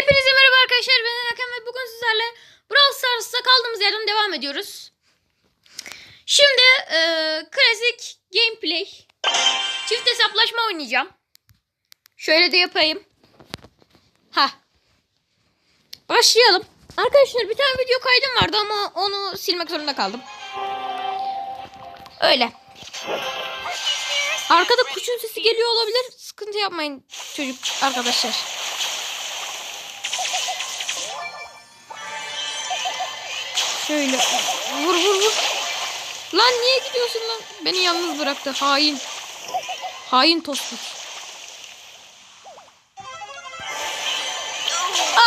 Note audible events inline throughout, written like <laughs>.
Hepinize merhaba arkadaşlar ben Hakan ve bugün sizlerle Brawl Stars'ta kaldığımız yerden devam ediyoruz. Şimdi e, klasik gameplay çift hesaplaşma oynayacağım. Şöyle de yapayım. Ha. Başlayalım. Arkadaşlar bir tane video kaydım vardı ama onu silmek zorunda kaldım. Öyle. Arkada kuşun sesi geliyor olabilir. Sıkıntı yapmayın çocuk arkadaşlar. Şöyle vur vur vur. Lan niye gidiyorsun lan? Beni yalnız bıraktı hain. Hain tostuk. Aa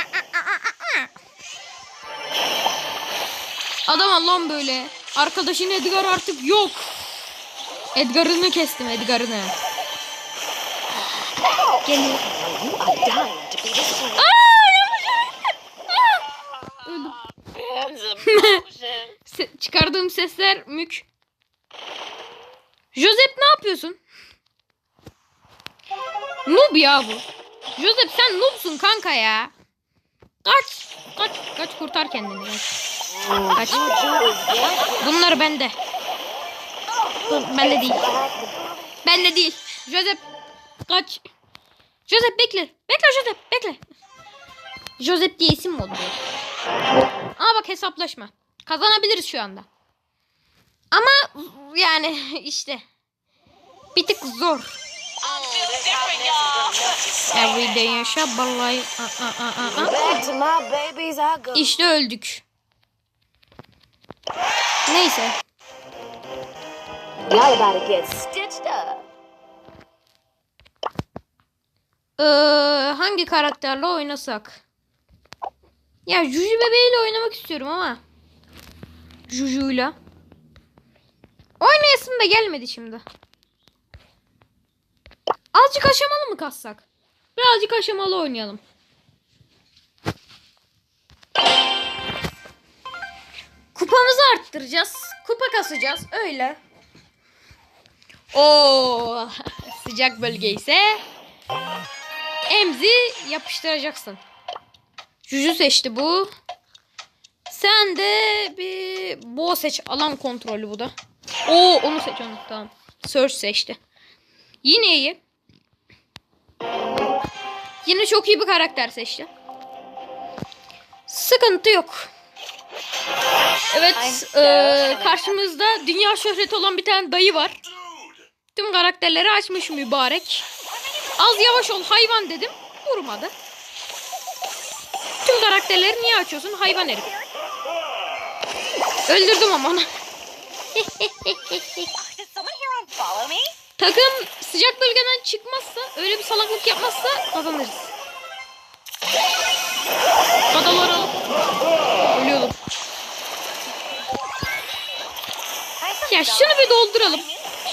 ah, ah, ah. Adam Allah'ım böyle. Arkadaşın Edgar artık yok. Edgar'ını kestim Edgar'ını. Geliyor. you are dying to be. <laughs> Se- çıkardığım sesler mük. Joseph ne yapıyorsun? Noob ya bu. Joseph sen noobsun kanka ya. Kaç. Kaç. Kaç kurtar kendini. Kaç. Kaç. Bunlar bende. Bende değil. Bende değil. Joseph kaç. Joseph bekle. Bekle Joseph bekle. Joseph diye isim mi oldu? Aa bak hesaplaşma. Kazanabiliriz şu anda. Ama yani <laughs> işte bir tık zor. Every day yaşa my babies I go. İşte öldük. Neyse. Y'all about to get stitched up. Ee, hangi karakterle oynasak? Ya Juju bebeğiyle oynamak istiyorum ama. Juju'yla. Oynayasım da gelmedi şimdi. Azıcık aşamalı mı kassak? Birazcık aşamalı oynayalım. Kupamızı arttıracağız. Kupa kasacağız. Öyle. Oo, <laughs> sıcak bölge ise Emzi yapıştıracaksın. Juju seçti bu. Sen de bir bo seç. Alan kontrolü bu da. Oo onu seç onu. Tamam. Search seçti. Yine iyi. Yine çok iyi bir karakter seçti. Sıkıntı yok. Evet, eee, karşımızda dünya şöhreti olan bir tane dayı var. Tüm karakterleri açmış mübarek. Az yavaş ol hayvan dedim. Vurmadı. Tüm karakterleri niye açıyorsun hayvan herif? Öldürdüm ama onu. <laughs> Takım sıcak bölgeden çıkmazsa, öyle bir salaklık yapmazsa kazanırız. Kadaları ölüyordum. Ya şunu bir dolduralım.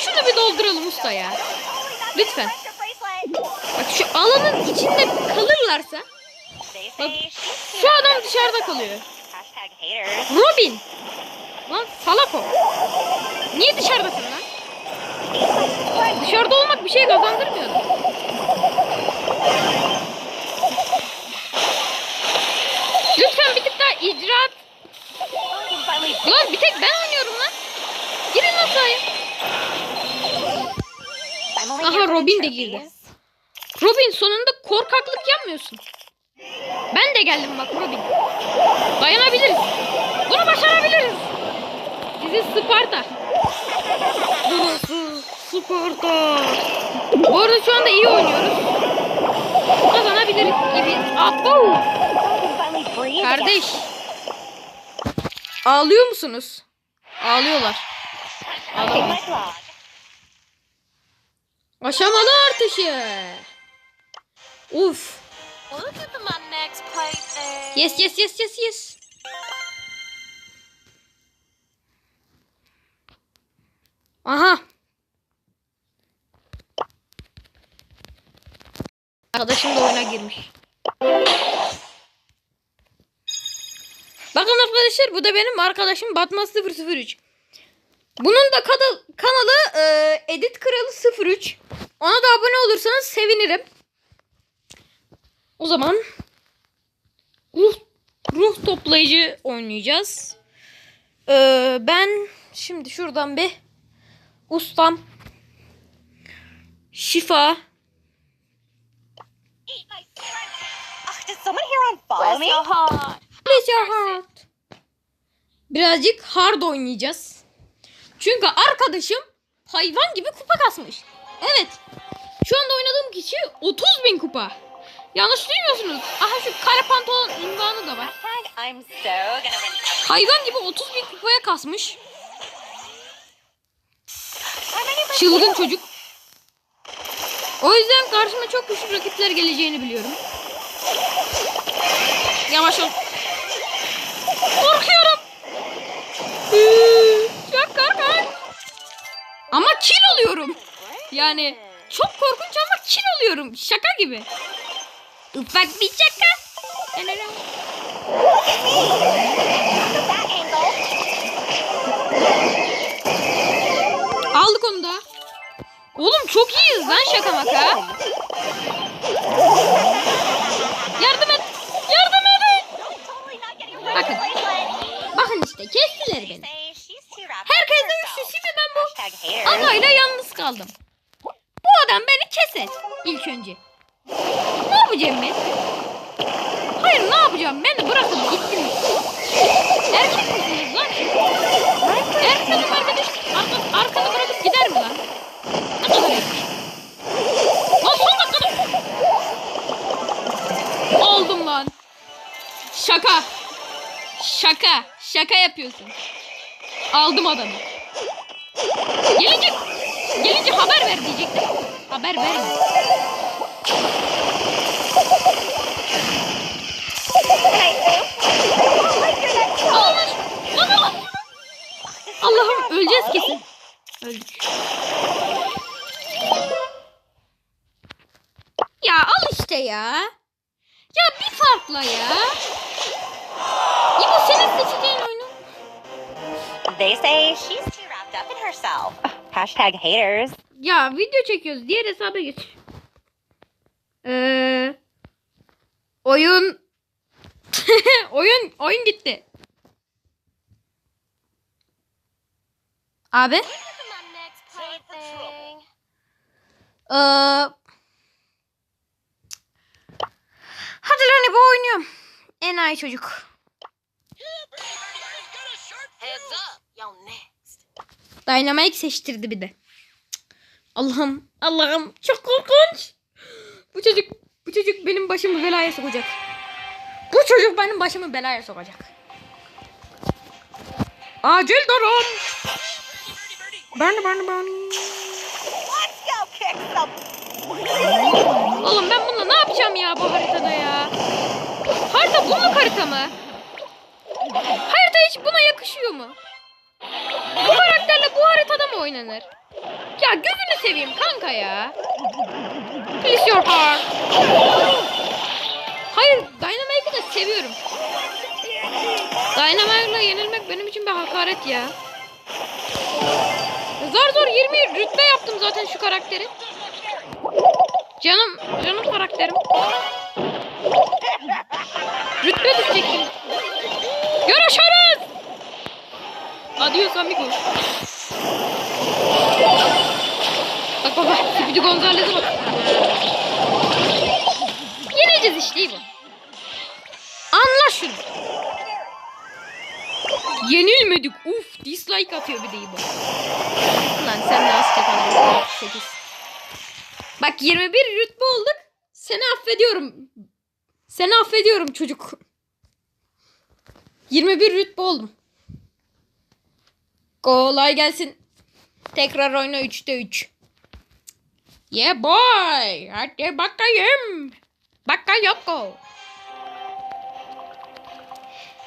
Şunu bir dolduralım usta ya. Lütfen. Şu alanın içinde kalırlarsa Bak, şu adam dışarıda kalıyor. Robin. Lan salak o. Niye dışarıdasın lan? Dışarıda olmak bir şey kazandırmıyordu. Lütfen bir tık daha icraat. Lan bir tek ben oynuyorum lan. Girin only Aha, Robin de girdi. Robin sonunda korkaklık yapmıyorsun. Ben de geldim bak Robin. Dayanabiliriz. Bunu başarabiliriz. Bizi Sparta. Burası Sparta. Bu arada şu anda iyi oynuyoruz. Kazanabiliriz gibi. Breathe Kardeş. Ağlıyor musunuz? Ağlıyorlar. clock. Aşamalı artışı. Uf. Yes yes yes yes yes. Aha. Arkadaşım da oyuna girmiş. Bakın arkadaşlar bu da benim arkadaşım Batman 003. Bunun da kanalı e, Edit Kralı 03. Ona da olursanız sevinirim. O zaman ruh, ruh toplayıcı oynayacağız. Ee, ben şimdi şuradan bir ustam şifa. Birazcık hard oynayacağız. Çünkü arkadaşım hayvan gibi kupa kasmış. Evet. Şu anda oynadığım kişi 30 bin kupa. Yanlış duymuyorsunuz. Aha şu kare pantolon ünvanı da var. Hayvan gibi 30 bin kupaya kasmış. Çılgın çocuk. O yüzden karşıma çok güçlü rakipler geleceğini biliyorum. Yavaş ol. Korkuyorum. Çok korkunç. Ama kill oluyorum. Yani çok korkunç ama kill oluyorum. Şaka gibi. Ufak bir şaka. Aldık onu da. Oğlum çok iyiyiz lan şaka maka. Yardım et. Yardım edin. Bakın. Bakın işte kestiler beni. Üçlüsü mi ben bu? Anayla yalnız kaldım. Bu adam beni keser ilk önce. Yapacağım ben? Hayır ne yapacağım? Beni bırakın gittim. Erkek misiniz lan? Erkeğin arkadaş arka, arkanı bırakıp gider mi lan? Ne kadar erkek? Lan son dakikada. Oldum lan. Şaka. Şaka. Şaka yapıyorsun. Aldım adamı. Gelince gelince haber ver diyecektim. Haber verme. Allah lan Allah. Allah'ım öleceğiz kesin. Öldük. Ya al işte ya. Ya bir farkla ya. İbo senin seçeceğin oyunu. They say she's too wrapped up in herself. Hashtag haters. Ya video çekiyoruz. Diğer hesaba geç. Ee, oyun <laughs> oyun oyun gitti. Abi. Ee, hadi lan bu oynuyorum. Enayi çocuk. Heads up, y'all next. Dynamite seçtirdi bir de. Allah'ım, Allah'ım çok korkunç. Bu çocuk, bu çocuk benim başımı belaya sokacak. Bu çocuk benim başımı belaya sokacak. Acil durun. Burn, burn, burn. Let's go kick some. Oğlum ben bununla ne yapacağım ya bu haritada ya? Harita bu mu harita mı? Harita hiç buna yakışıyor mu? Bu karakterle bu haritada mı oynanır? Ya gözünü seveyim kanka ya. Please your heart. Hayır Dynamite'ı da seviyorum. Dynamite'la yenilmek benim için bir hakaret ya. Zar zor 20 rütbe yaptım zaten şu karakteri. Canım, canım karakterim. Rütbe düşecek. Görüşürüz. Adios amigos. Bak bak bak. Speedy Gonzalez'e bak. Yeneceğiz işte bu. Anla şunu. Yenilmedik. Uf dislike atıyor bir de bu. Lan sen de az çakalım. 8. Bak 21 rütbe olduk. Seni affediyorum. Seni affediyorum çocuk. 21 rütbe oldum. Kolay gelsin. Tekrar oyna 3'te 3. Yeah boy. Hadi bakayım. Bakayoko.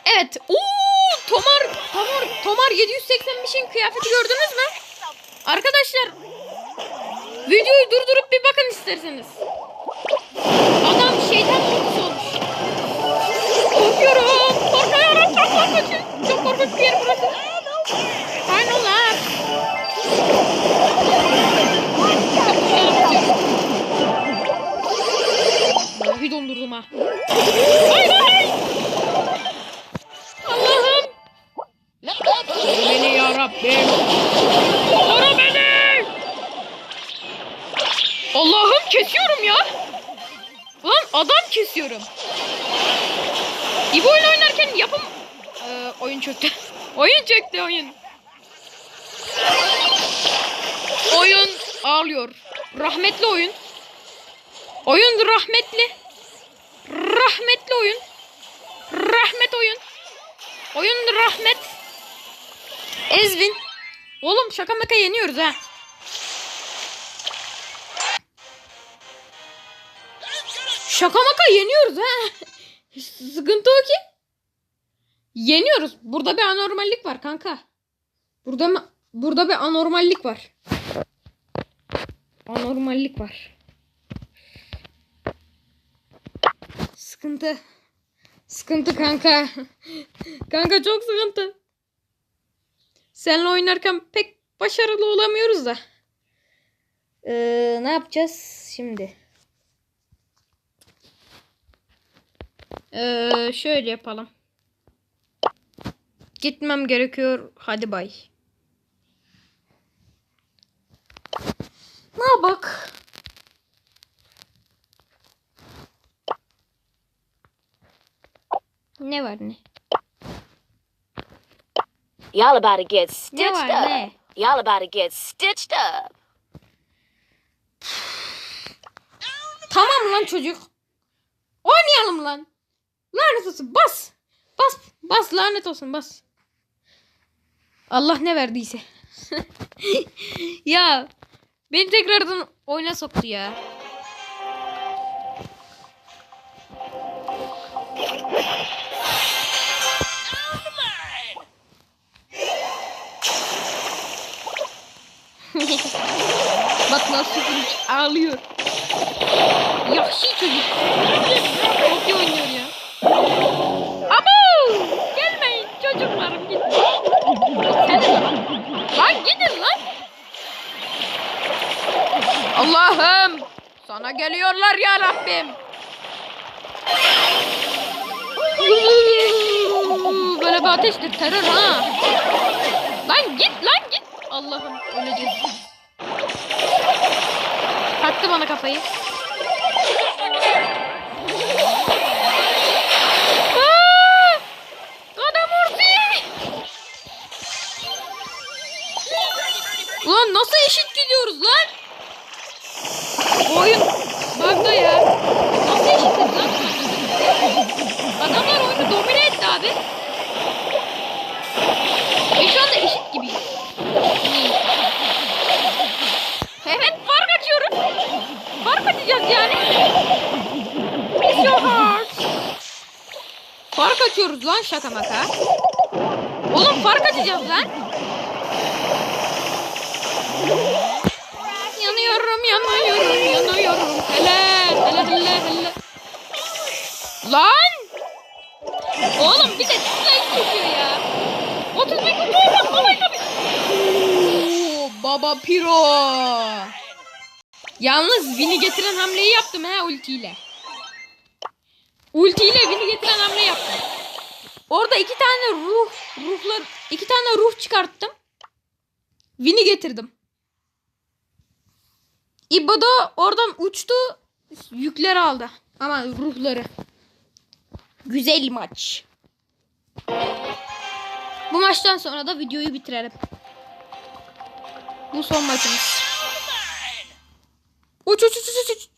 Evet musunuz? Tomar, Tomar, Tomar 785'in kıyafeti gördünüz mü? Arkadaşlar videoyu durdurup bir bakın isterseniz. Adam şeytan korkusu olmuş. Korkuyorum, korkuyorum, çok korkunç. Çok korkunç bir yer burası. Kaynolar. Vallahi dondurdum ha. Oyun çöktü. <laughs> oyun çöktü oyun. Oyun ağlıyor. Rahmetli oyun. Oyun rahmetli. Rahmetli oyun. Rahmet oyun. Oyun rahmet. Ezvin. Oğlum şaka maka yeniyoruz ha. Şaka maka yeniyoruz ha. <laughs> Sıkıntı o ki. Yeniyoruz. Burada bir anormallik var kanka. Burada mı? Burada bir anormallik var. Anormallik var. Sıkıntı. Sıkıntı kanka. <laughs> kanka çok sıkıntı. Seninle oynarken pek başarılı olamıyoruz da. Ee, ne yapacağız şimdi? Ee, şöyle yapalım. Gitmem gerekiyor. Hadi bay. Ne bak? Ne var ne? Y'all about to get Ne stitched var up. ne? Y'all about to get stitched up. Tamam lan çocuk. Oynayalım lan. Lanet olsun bas. Bas. Bas lanet olsun bas. Allah ne verdiyse. <laughs> ya beni tekrardan oyuna soktu ya. Bak nasıl ağlıyor. Yahşi çocuk. Çok iyi oynuyor ya. Abo! Gelmeyin çocuklarım gidin. Sen Lan gidin lan. Allah'ım. Sana geliyorlar ya Rabbim. Böyle bir ateştir terör ha. Lan git lan git. Allah'ım öleceğiz. Taktı bana kafayı. Ulan nasıl eşit gidiyoruz lan? Oyun bug'da ya. Nasıl eşitiz lan? Adamlar oyunu domine etti abi. Ve şu anda eşit gibiyiz. Evet fark açıyoruz. Fark açacağız yani. Miss your heart. Fark açıyoruz lan şaka maka. Oğlum fark açacağız lan. Yanıyorum yanıyorum yanıyorum. Hele hele hele hele. Lan. Oğlum bir de dislike çekiyor ya. 30 bin kutu babayı tabii. Baba Piro. Yalnız Win'i getiren hamleyi yaptım ha ultiyle. Ultiyle Win'i getiren hamle yaptım. Orada iki tane ruh ruhlar iki tane ruh çıkarttım. Win'i getirdim. İbo da oradan uçtu. Yükleri aldı. Ama ruhları. Güzel maç. Bu maçtan sonra da videoyu bitirelim. Bu son maçımız. Uç uç uç uç uç.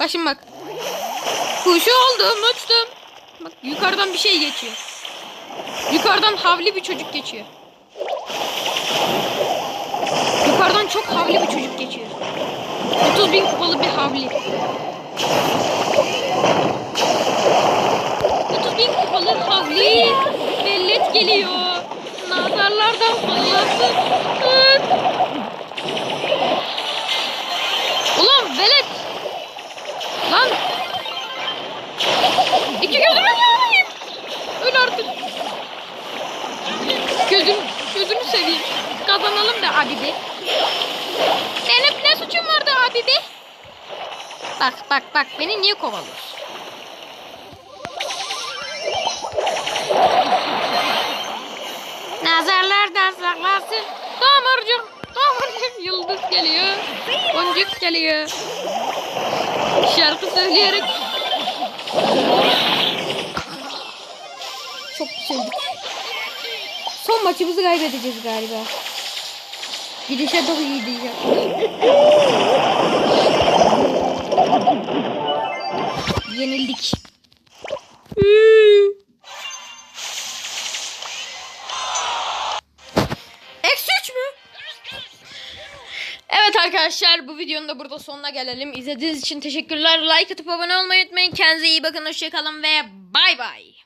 Bak bak. Kuşu oldum uçtum. Bak yukarıdan bir şey geçiyor. Yukarıdan havli bir çocuk geçiyor. Yukarıdan çok havli bir çocuk geçiyor. 30 bin kupalı bir havli. 30 bin kupalı havli. Bellet geliyor. Nazarlardan sallasın. Ulan velet. Lan. İki gözümü yanayım. Öl artık. Gözüm, gözümü seveyim. Kazanalım da abi be. Benim abi? Bak bak bak beni niye kovalıyorsun? Nazarlardan saklasın. Tomurcuk, tomurcuk yıldız geliyor. Boncuk geliyor. Şarkı söyleyerek Çok sevdik. Son maçımızı kaybedeceğiz galiba. Gidişe çok iyi diyeceğim. Yenildik. Eksi 3 mü? Evet arkadaşlar bu videonun da burada sonuna gelelim. İzlediğiniz için teşekkürler. Like atıp abone olmayı unutmayın. Kendinize iyi bakın. Hoşçakalın ve bay bay.